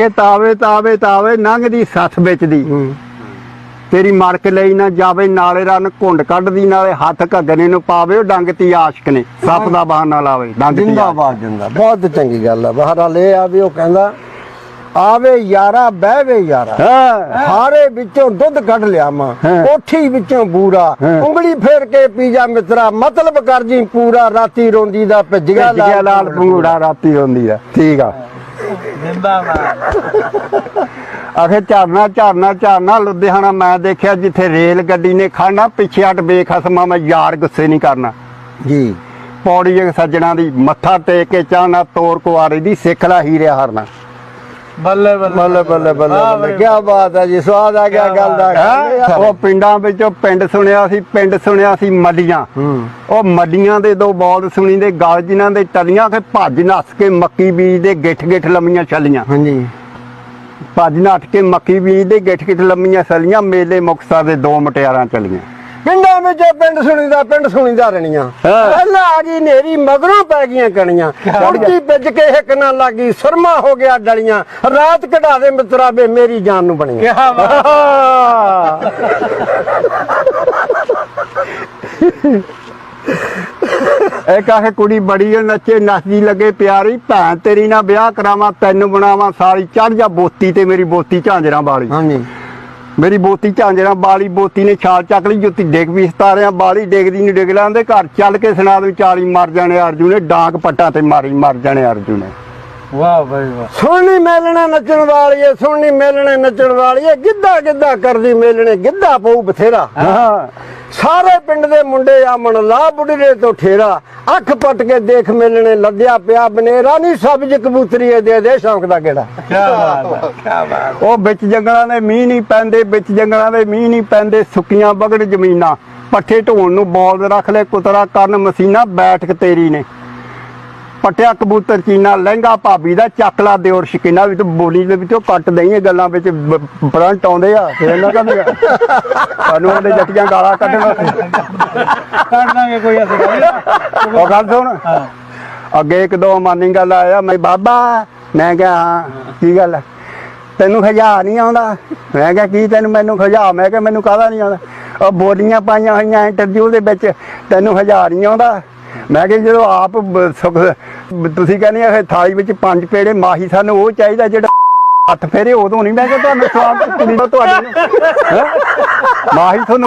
ਇਹ ਤਾਵੇ ਤਾਵੇ ਤਾਵੇ ਲੰਘਦੀ ਸੱਥ ਵਿੱਚ ਦੀ ਤੇਰੀ ਮੜਕ ਲਈ ਨਾ ਜਾਵੇ ਨਾਲੇ ਰਨ ਘੁੰਡ ਕੱਢਦੀ ਨਾਲੇ ਹੱਥ ਘੱਗਨੇ ਨੂੰ ਪਾਵੇ ਉਹ ਡੰਗ ਤੀ ਆਸ਼ਕ ਨੇ। ਸੱਪ ਦਾ ਬਹਾਨਾ ਲਾਵੇ ਡੰਗ ਤੀ ਆਸ਼ਕ। ਜਿੰਦਾਬਾਦ ਜਿੰਦਾ ਬਹੁਤ ਚੰਗੀ ਗੱਲ ਆ। ਬਹਰਾਲ ਇਹ ਆ ਵੀ ਉਹ ਕਹਿੰਦਾ ਆਵੇ ਯਾਰਾ ਬਹਿਵੇ ਯਾਰਾ। ਹਾਰੇ ਵਿੱਚੋਂ ਦੁੱਧ ਕੱਢ ਲਿਆ ਮਾਂ। ਕੋਠੀ ਵਿੱਚੋਂ ਬੂਰਾ। ਉਂਗਲੀ ਫੇਰ ਕੇ ਪੀ ਜਾ ਮਿੱਤਰਾ। ਮਤਲਬ ਕਰ ਜੀ ਪੂਰਾ ਰਾਤੀ ਰੋਂਦੀ ਦਾ ਭਿੱਜ ਗਿਆ ਲਾਲ ਪੰਗੂੜਾ ਰਾਤੀ ਹੁੰਦੀ ਆ। ਠੀਕ ਆ। ਆਖੇ ਝਰਨਾ ਝਰਨਾ ਝਰਨਾ ਲੁਧਿਆਣਾ ਮੈਂ ਦੇਖਿਆ ਜਿੱਥੇ ਰੇਲ ਗੱਡੀ ਨੇ ਖੜਨਾ ਪਿੱਛੇ ਹਟ ਬੇਖਸਮਾ ਮੈਂ ਯਾਰ ਗੁੱਸੇ ਨਹੀਂ ਕਰਨਾ। ਜੀ। ਪੌੜੀ ਸੱਜਣਾ ਦੀ ਮੱਥਾ ਟੇਕ ਕੇ ਚਾਹਨਾ ਤੋਰ ਕੁਆਰੀ ਦੀ ਸਿੱਖ ਲਾ ਹੀਰੇ ਹਰਨਾ। ਬੱਲੇ ਬੱਲੇ। ਬੱਲੇ ਬੱਲੇ ਕੀ ਬਾਤ ਹੈ ਜੀ ਸਵਾਦ ਆ ਗਿਆ ਗੱਲ ਦਾ? ਉਹ ਪਿੰਡਾਂ ਵਿੱਚੋਂ ਪਿੰਡ ਸੁਣਿਆ ਸੀ ਪਿੰਡ ਸੁਣਿਆ ਸੀ ਮੱਡੀਆਂ ਉਹ ਮੱਡੀਆਂ ਦੇ ਦੋ ਬੌਲ ਸੁਣੀ ਦੇ ਗਲ ਜਿਨ੍ਹਾਂ ਦੇ ਟਲੀਆਂ ਕੇ ਭੱਜ ਨੱਸ ਕੇ ਮੱਕੀ ਬੀਜ ਦੇ ਗਿੱਠ ਗਿੱਠ ਲੰਮੀਆਂ ਛਲੀਆਂ। ਹਾਂਜੀ। ਭੱਜ ਨੱਠ ਕੇ ਮੱਕੀ ਬੀਜ ਦੇ ਗਿੱਠ ਗਿੱਠ ਲੰਮੀਆਂ ਛਲੀਆਂ ਮੇਲੇ ਮੁਕਤਸਰ ਦੇ ਦੋ ਮਟਿਆਰਾਂ ਚਲੀਆਂ। ਪਿੰਡਾਂ ਵਿੱਚ ਪਿੰਡ ਸੁਣੀਦਾ ਪਿੰਡ ਸੁਣੀਦਾ ਰਣੀਆਂ। ਹਾਂ। ਪਹਿਲਾਂ ਆ ਗਈ ਨੇਰੀ ਮਗਰੋਂ ਪੈ ਗਈਆਂ ਕਣੀਆਂ। ਉੜਕੀ ਭਿੱਜ ਕੇ ਹਿੱਕ ਨਾ ਲੱਗੀ ਸਰਮਾ ਹੋ ਗਿਆ ਡਲੀਆਂ। ਰਾਤ ਕਢਾ ਦੇ ਮਿੱਤਰਾ ਵੇ ਮੇਰੀ ਜਾਨ ਨੂੰ ਬਣੀਆਂ। ਇਹ ਕਾਹੇ ਕੁੜੀ ਬੜੀ ਓ ਨੱਚੇ ਨੱਚਦੀ ਲੱਗੇ ਪਿਆਰੀ। ਭੈਣ ਤੇਰੀ ਨਾਲ ਵਿਆਹ ਕਰਾਵਾਂ ਤੈਨੂੰ ਬਣਾਵਾਂ ਸਾਲੀ। ਚੜ ਜਾ ਬੋਤੀ ਤੇ ਮੇਰੀ ਬੋਤੀ ਝਾਂਜਰਾਂ ਵਾਲੀ। ਹਾਂਜੀ। ਮੇਰੀ ਬੋਤੀ ਝਾਂਜਰਾਂ, ਬਾਲੀ ਬੋਤੀ ਨੇ ਛਾਲ ਚੱਕ ਲਈ, ਜੁੱਤੀ ਡਿੱਗ ਵੀ ਸਤਾਰਿਆਂ ਵਾਲੀ ਡਿੱਗਦੀ ਨੂੰ ਡਿੱਗ ਲਾਂਦੇ, ਘਰ ਚੱਲ ਕੇ ਸੁਣਾ ਦੇ 40 ਮਰ ਜਾਣੇ ਅਰਜੂ ਨੇ, ਡਾਂਗ ਪੱਟਾਂ ਤੇ ਮਾਰੀ ਮਰ ਜਾਣੇ ਅਰਜੂ ਨੇ। ਵਾਹ ਬਈ ਵਾਹ। ਸੁਣਨੀ ਮੇਲਣੇ ਨੱਚਣ ਵਾਲੀਏ ਸੁਣਨੀ ਮੇਲਣੇ ਨੱਚਣ ਵਾਲੀਏ ਗਿੱਧਾ ਗਿੱਧਾ ਕਰਦੀ ਮੇਲਣੇ ਗਿੱਧਾ ਪਊ ਬਥੇਰਾ। ਹਾਂ। ਸਾਰੇ ਪਿੰਡ ਦੇ ਮੁੰਡੇ ਆਮਣ ਲਾ ਬੁੱਢੇ ਤੋਂ ਠੇਰਾ। ਅੱਖ ਪੱਟ ਕੇ ਦੇਖ ਮੇਲਣੇ ਲੱਦਿਆ ਪਿਆ ਬਨੇਰਾ ਨਹੀਂ ਸਬਜ ਕਬੂਤਰੀ ਇਹ ਦੇ ਦੇ ਸ਼ੌਂਕ ਦਾ ਕਿਹੜਾ ਕੀ ਬਾਤ ਹੈ ਕੀ ਬਾਤ ਉਹ ਵਿੱਚ ਜੰਗਲਾਂ ਦੇ ਮੀਂਹ ਨਹੀਂ ਪੈਂਦੇ ਵਿੱਚ ਜੰਗਲਾਂ ਦੇ ਮੀਂਹ ਨਹੀਂ ਪੈਂਦੇ ਸੁੱਕੀਆਂ ਬਗੜ ਜ਼ਮੀਨਾਂ। ਪੱਠੇ ਢੋਣ ਨੂੰ ਬੌਲ ਰੱਖ ਲੈ ਕੁਤਰਾ ਕਰਨ ਮਸੀਨਾ ਬੈਠਕ ਤੇਰੀ ਨੇ। ਪਟਿਆ ਕਬੂਤਰ ਚੀਨਾ ਲਹਿੰਗਾ ਭਾਬੀ ਦਾ ਚੱਕਲਾ ਦਿਓਰ ਸ਼ਕੀਨਾ ਵੀ ਤੂੰ ਬੋਲੀ ਦੇ ਵਿੱਚੋਂ ਕੱਟ ਦਈਏ ਗੱਲਾਂ ਵਿੱਚ ਬਰੰਟ ਆਉਂਦੇ ਆ ਫਿਰ ਇਹਨਾਂ ਕਹਿੰਦੇ ਸਾਨੂੰ ਉਹਦੇ ਜੱਟੀਆਂ ਗਾਲਾਂ ਕੱਢਣ ਕਰ ਦਾਂਗੇ ਕੋਈ ਅਸੀਂ ਗੱਲ। ਉਹ ਗੱਲ ਸੁਣ। ਅੱਗੇ ਇੱਕ ਦੋ ਮਾਨੀ ਗੱਲ ਆਇਆ ਮੈਂ ਬਾਬਾ ਮੈਂ ਕਿਹਾ ਹਾਂ ਕੀ ਗੱਲ ਹੈ? ਤੈਨੂੰ ਹਜਾ ਨਹੀਂ ਆਉਂਦਾ? ਮੈਂ ਕਿਹਾ ਕੀ ਤੈਨੂੰ ਮੈਨੂੰ ਹਜਾ ਮੈਂ ਕਿਹਾ ਮੈਨੂੰ ਕਾਹਦਾ ਨਹੀਂ ਆਉਂਦਾ? ਉਹ ਬੋਲੀਆਂ ਪਾਈਆਂ ਹੋਈਆਂ ਇੰਟਰਵਿਊ ਦੇ ਵਿੱਚ ਤੈਨੂੰ ਹਜਾ ਨਹੀਂ ਆਉਂਦਾ? ਮੈਂ ਕਿਹਾ ਜਦੋਂ ਆਪ ਬ- ਤੁਸੀਂ ਕਹਿੰਦੇ ਆ ਥਾਲੀ ਵਿੱਚ ਪੰਜ ਪੇੜੇ ਮਾਹੀ ਸਾਨੂੰ ਉਹ ਚਾਹੀਦਾ ਜਿਹੜਾ ਹੱਥ ਫੇਰੇ, ਉਦੋਂ ਨਹੀਂ ਮੈਂ ਕਿਹਾ ਤੁਹਾਨੂੰ ਸਵਾਲ ਕੁੜੀ ਤੁਹਾਡੀ ਨੂੰ, ਹੈਂ? ਮਾਹੀ ਤੁਹਾਨੂੰ